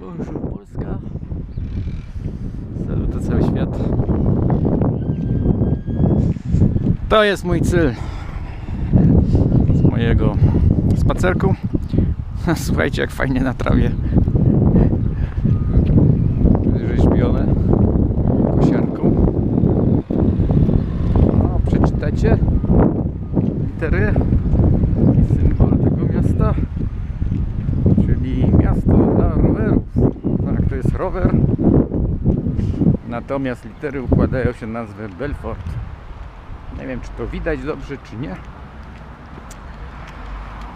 Bonjour Polska. Salut to cały świat. To jest mój cel z mojego spacerku. Słuchajcie, jak fajnie na trawie rzeźbione kosiarką. No, przeczytacie litery i symbol tego miasta, czyli miasto dla rowerów. Tak, to jest rower. Natomiast litery układają się na nazwę Belfort. Nie wiem, czy to widać dobrze, czy nie.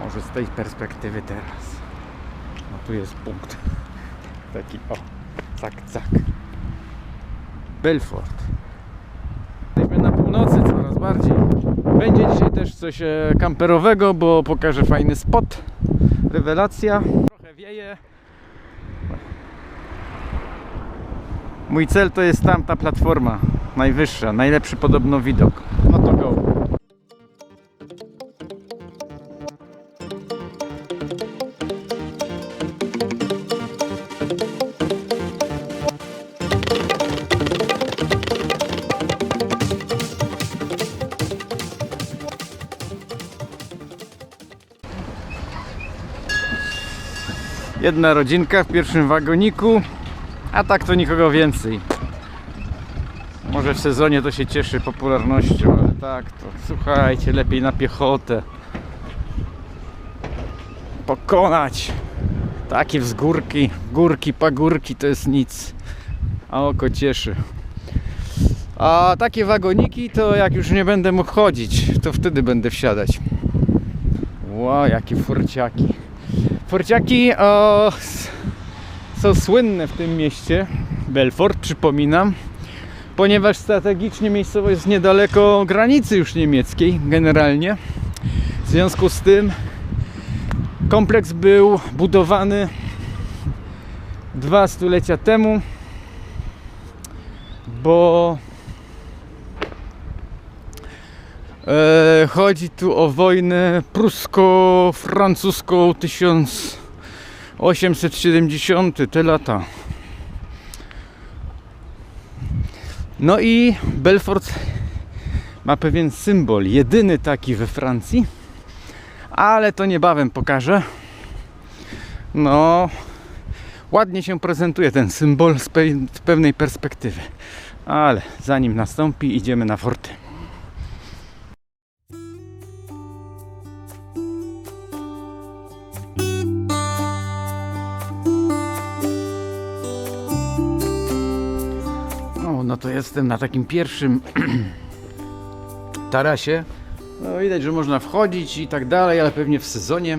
Może z tej perspektywy teraz. No tu jest punkt. Taki o, cak, cak. Belfort. Jesteśmy na północy coraz bardziej. Będzie dzisiaj też coś e, kamperowego, bo pokażę fajny spot. Rewelacja. Trochę wieje. Mój cel to jest tamta platforma. Najwyższa, najlepszy podobno widok. No to go. Jedna rodzinka w pierwszym wagoniku, a tak to nikogo więcej. Może w sezonie to się cieszy popularnością, ale tak to słuchajcie, lepiej na piechotę. Pokonać takie wzgórki, górki, pagórki to jest nic, a oko cieszy. A takie wagoniki to jak już nie będę mógł chodzić, to wtedy będę wsiadać. Ło, jakie furciaki. Forciaki o, są słynne w tym mieście, Belfort, przypominam, ponieważ strategicznie miejscowość jest niedaleko granicy już niemieckiej generalnie. W związku z tym kompleks był budowany dwa stulecia temu, bo E, chodzi tu o wojnę prusko-francuską 1870, te lata. No i Belfort ma pewien symbol, jedyny taki we Francji, ale to niebawem pokażę. No, ładnie się prezentuje ten symbol z pe- z pewnej perspektywy. Ale zanim nastąpi, idziemy na forty. Jestem na takim pierwszym tarasie. No, widać, że można wchodzić i tak dalej, ale pewnie w sezonie.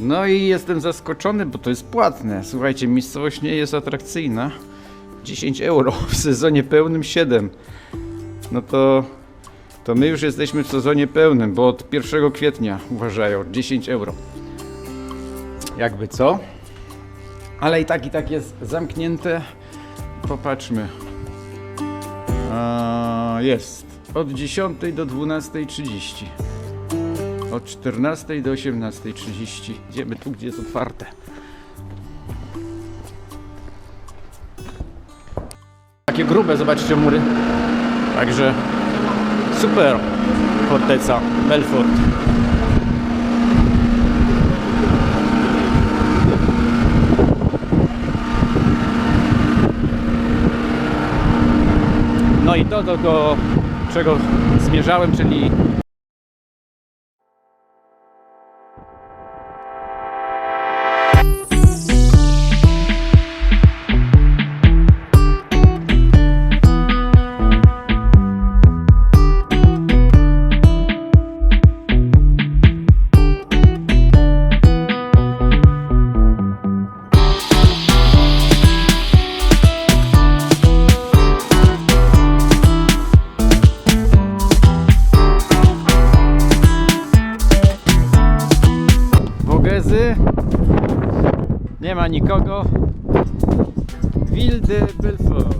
No i jestem zaskoczony, bo to jest płatne. Słuchajcie, miejscowość nie jest atrakcyjna. 10 euro, w sezonie pełnym 7. No to, to my już jesteśmy w sezonie pełnym, bo od 1 kwietnia uważają 10 euro. Jakby co? Ale i tak, i tak jest zamknięte. Popatrzmy. A, jest. Od 10 do 12.30. Od 14 do 18.30. Idziemy tu, gdzie jest otwarte. Takie grube, zobaczcie mury. Także super forteca Belfort. To do, do czego zmierzałem, czyli Wogezy. Nie ma nikogo. Ville de Belfort.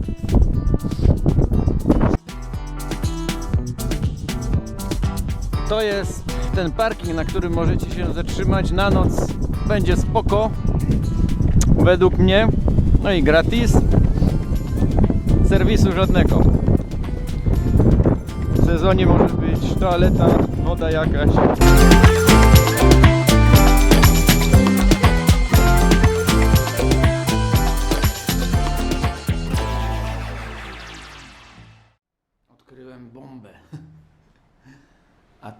To jest ten parking, na którym możecie się zatrzymać na noc. Będzie spoko. Według mnie. No i gratis. Serwisu żadnego. W sezonie może być toaleta, woda jakaś.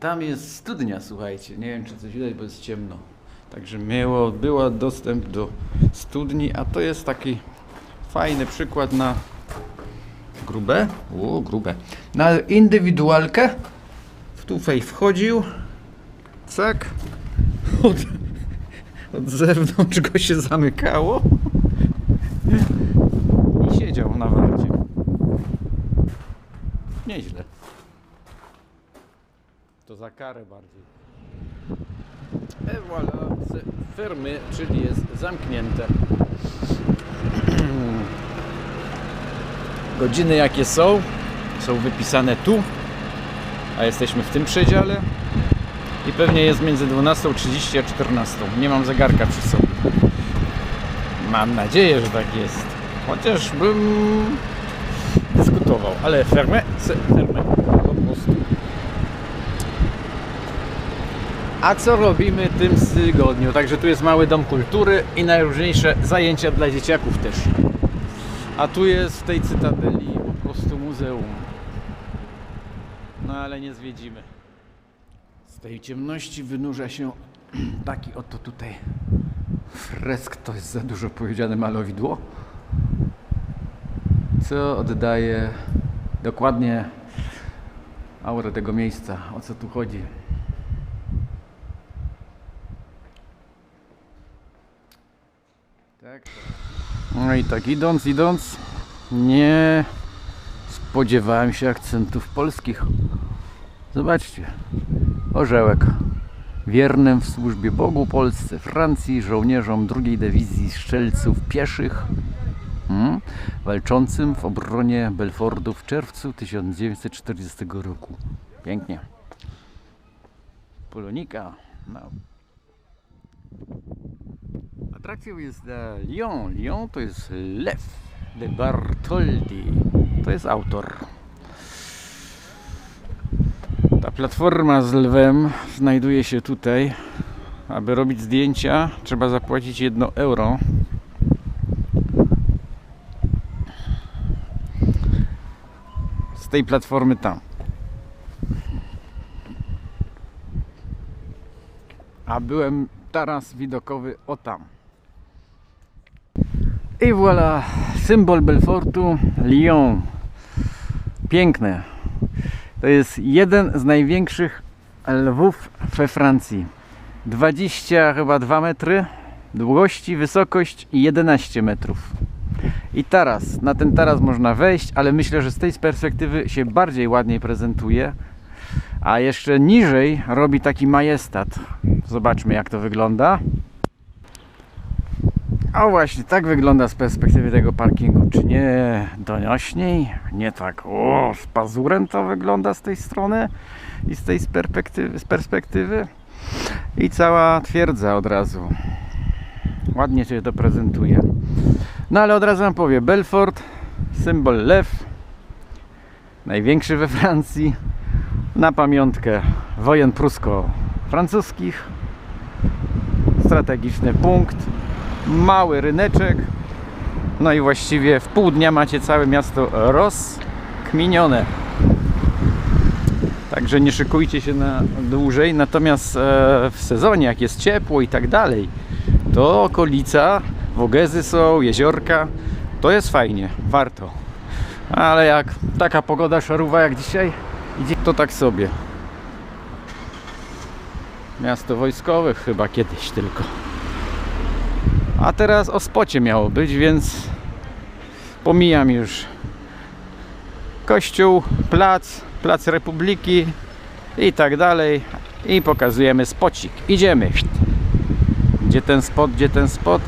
Tam jest studnia, słuchajcie. Nie wiem, czy coś widać, bo jest ciemno. Także miało, była dostęp do studni, a to jest taki fajny przykład na grube, o, grube, na indywidualkę. W tufej wchodził, cak, od, od zewnątrz go się zamykało i siedział na warcie. Nieźle. Za karę bardziej. E voilà, firmy, czyli jest zamknięte. Godziny jakie są, są wypisane tu, a jesteśmy w tym przedziale i pewnie jest między 12.30 a 14. Nie mam zegarka przy sobie. Mam nadzieję, że tak jest. Chociaż bym dyskutował, ale se- fermę po prostu. A co robimy w tym tygodniu? Także tu jest mały dom kultury i najróżniejsze zajęcia dla dzieciaków też. A tu jest w tej cytadeli po prostu muzeum. No ale nie zwiedzimy. Z tej ciemności wynurza się taki oto tutaj fresk, to jest za dużo powiedziane malowidło, co oddaje dokładnie aurę tego miejsca, o co tu chodzi. No i tak idąc, idąc, nie spodziewałem się akcentów polskich. Zobaczcie, orzełek. Wiernym w służbie Bogu Polsce, Francji, żołnierzom drugiej dywizji strzelców pieszych, mm, walczącym w obronie Belfordu w czerwcu 1940 roku. Pięknie. Polonika. No. Atrakcją jest e, Lyon. Lyon to jest Lew de Bartholdi. To jest autor. Ta platforma z lwem znajduje się tutaj. Aby robić zdjęcia, trzeba zapłacić 1 euro. Z tej platformy tam. A byłem taras widokowy o tam. I voilà, symbol Belfortu, Lyon. Piękne. To jest jeden z największych lwów we Francji. 20 chyba 2 metry długości, wysokość i 11 metrów. I taras, na ten taras można wejść, ale myślę, że z tej perspektywy się bardziej ładniej prezentuje. A jeszcze niżej robi taki majestat. Zobaczmy jak to wygląda. O właśnie, tak wygląda z perspektywy tego parkingu. Czy nie donośniej? Nie tak, o, z pazurem to wygląda z tej strony i z tej z perspektywy, z perspektywy. I cała twierdza od razu. Ładnie się to prezentuje. No ale od razu wam powiem, Belfort, symbol lew, największy we Francji, na pamiątkę wojen prusko-francuskich, strategiczny punkt, mały ryneczek, no i właściwie w pół dnia macie całe miasto rozkminione. Także nie szykujcie się na dłużej, natomiast e, w sezonie, jak jest ciepło i tak dalej, to okolica, Wogezy są, jeziorka, to jest fajnie, warto. Ale jak taka pogoda szaruwa jak dzisiaj, to tak sobie. Miasto wojskowych chyba kiedyś tylko. A teraz o spocie miało być, więc pomijam już kościół, plac, plac Republiki i tak dalej. I pokazujemy spocik. Idziemy. Gdzie ten spot, gdzie ten spot?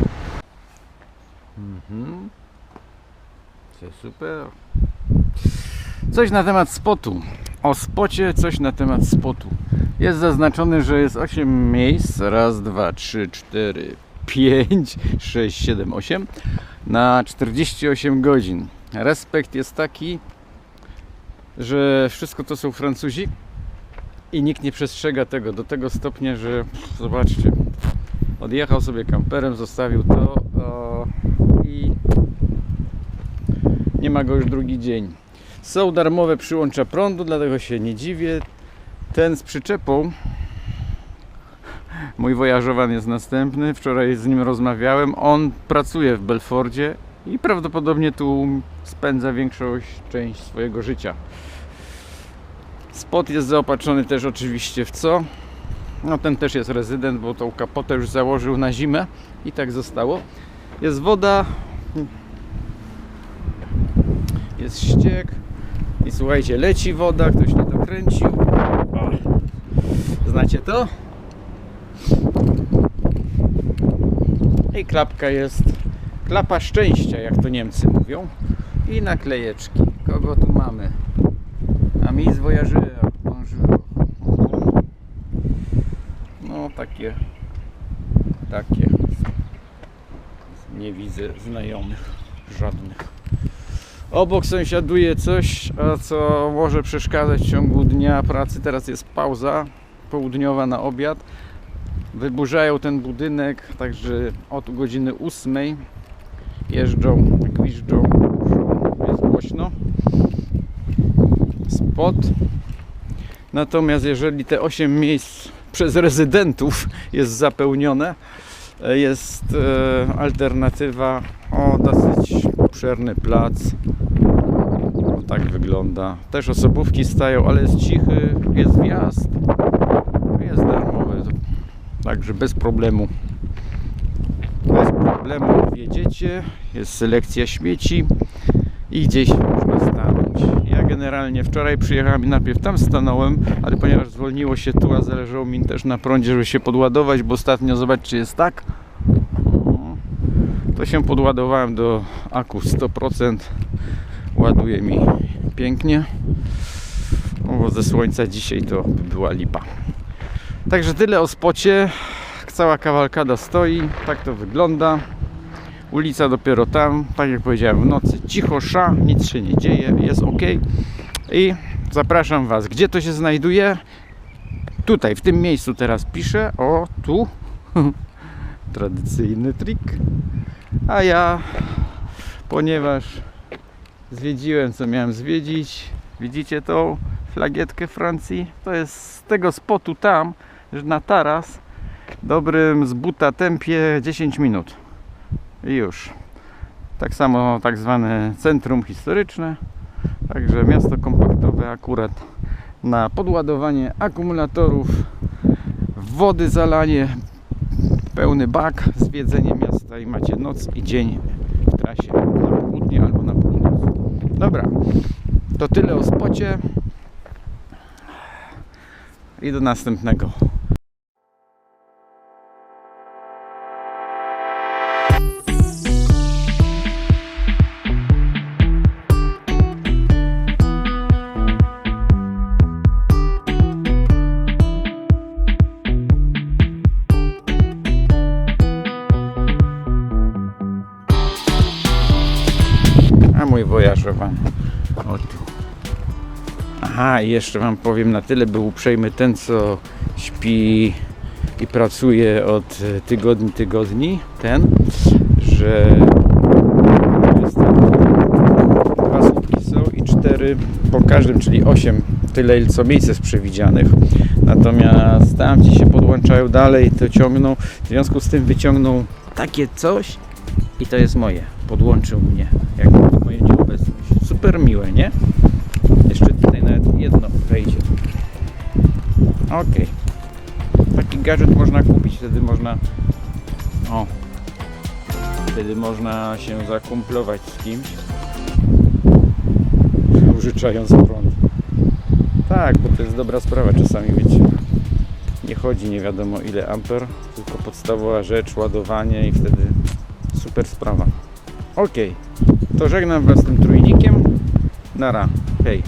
Mhm. Super. Coś na temat spotu. O spocie coś na temat spotu. Jest zaznaczone, że jest 8 miejsc. Raz, dwa, trzy, cztery, 5, 6, 7, 8 na 48 godzin. Respekt jest taki, że wszystko to są Francuzi i nikt nie przestrzega tego do tego stopnia, że zobaczcie, odjechał sobie kamperem, zostawił to o, i nie ma go już drugi dzień. Są darmowe przyłącza prądu, dlatego się nie dziwię. Ten z przyczepą, mój wojażowan jest następny, wczoraj z nim rozmawiałem, on pracuje w Belfordzie i prawdopodobnie tu spędza większość część swojego życia. Spot jest zaopatrzony też oczywiście w co? No ten też jest rezydent, bo tą kapotę już założył na zimę i tak zostało. Jest woda, jest ściek i słuchajcie, leci woda, ktoś nie dokręcił. Znacie to? I klapka jest klapa szczęścia, jak to Niemcy mówią. I naklejeczki. Kogo tu mamy? Amis voyageur, bonjour. No takie, takie. Nie widzę znajomych żadnych. Obok sąsiaduje coś, a co może przeszkadzać w ciągu dnia pracy. Teraz jest pauza południowa na obiad. Wyburzają ten budynek, także od godziny 8 jeżdżą, gwiżdżą, jest głośno. Spot. Natomiast jeżeli te 8 miejsc przez rezydentów jest zapełnione, jest e, alternatywa o dosyć obszerny plac. O, tak wygląda. Też osobówki stają, ale jest cichy, jest wjazd. Także bez problemu. Bez problemu wjedziecie. Jest selekcja śmieci i gdzieś można stanąć. Ja generalnie wczoraj przyjechałem i najpierw tam stanąłem, ale ponieważ zwolniło się tu, a zależało mi też na prądzie, żeby się podładować, bo ostatnio zobaczcie jest tak. To się podładowałem do aku 100%. Ładuje mi pięknie. No, bo ze słońca dzisiaj to by była lipa. Także tyle o spocie. Cała kawalkada stoi. Tak to wygląda. Ulica dopiero tam, tak jak powiedziałem, w nocy cicho, sza, nic się nie dzieje, jest ok. I zapraszam Was. Gdzie to się znajduje? Tutaj, w tym miejscu teraz piszę. O, tu. Tradycyjny trik. A ja, ponieważ zwiedziłem, co miałem zwiedzić, widzicie tą flagietkę Francji? To jest z tego spotu tam, na taras, dobrym z buta tempie 10 minut. I już. Tak samo tak zwane centrum historyczne. Także miasto kompaktowe akurat na podładowanie akumulatorów, wody zalanie, pełny bak, zwiedzenie miasta i macie noc i dzień w trasie na południe albo na północ. Dobra, to tyle o spocie i do następnego. Mój tu. Aha, i jeszcze Wam powiem na tyle, był uprzejmy ten, co śpi i pracuje od e, tygodni, tygodni, ten, że dwa słupki są i cztery po każdym, czyli osiem, tyle co miejsce jest przewidzianych. Natomiast tamci się podłączają dalej, to ciągną, w związku z tym wyciągną takie coś i to jest moje. Podłączył mnie, jak moje nieobecność. Super miłe, nie? Jeszcze tutaj nawet jedno wejdzie. Ok. Taki gadżet można kupić, wtedy można. O. Wtedy można się zakumplować z kimś. Użyczając prąd. Tak, bo to jest dobra sprawa czasami, wiecie. Nie chodzi nie wiadomo ile amper, tylko podstawowa rzecz, ładowanie i wtedy super sprawa. Ok, to żegnam Was z tym trójnikiem. Nara, hej.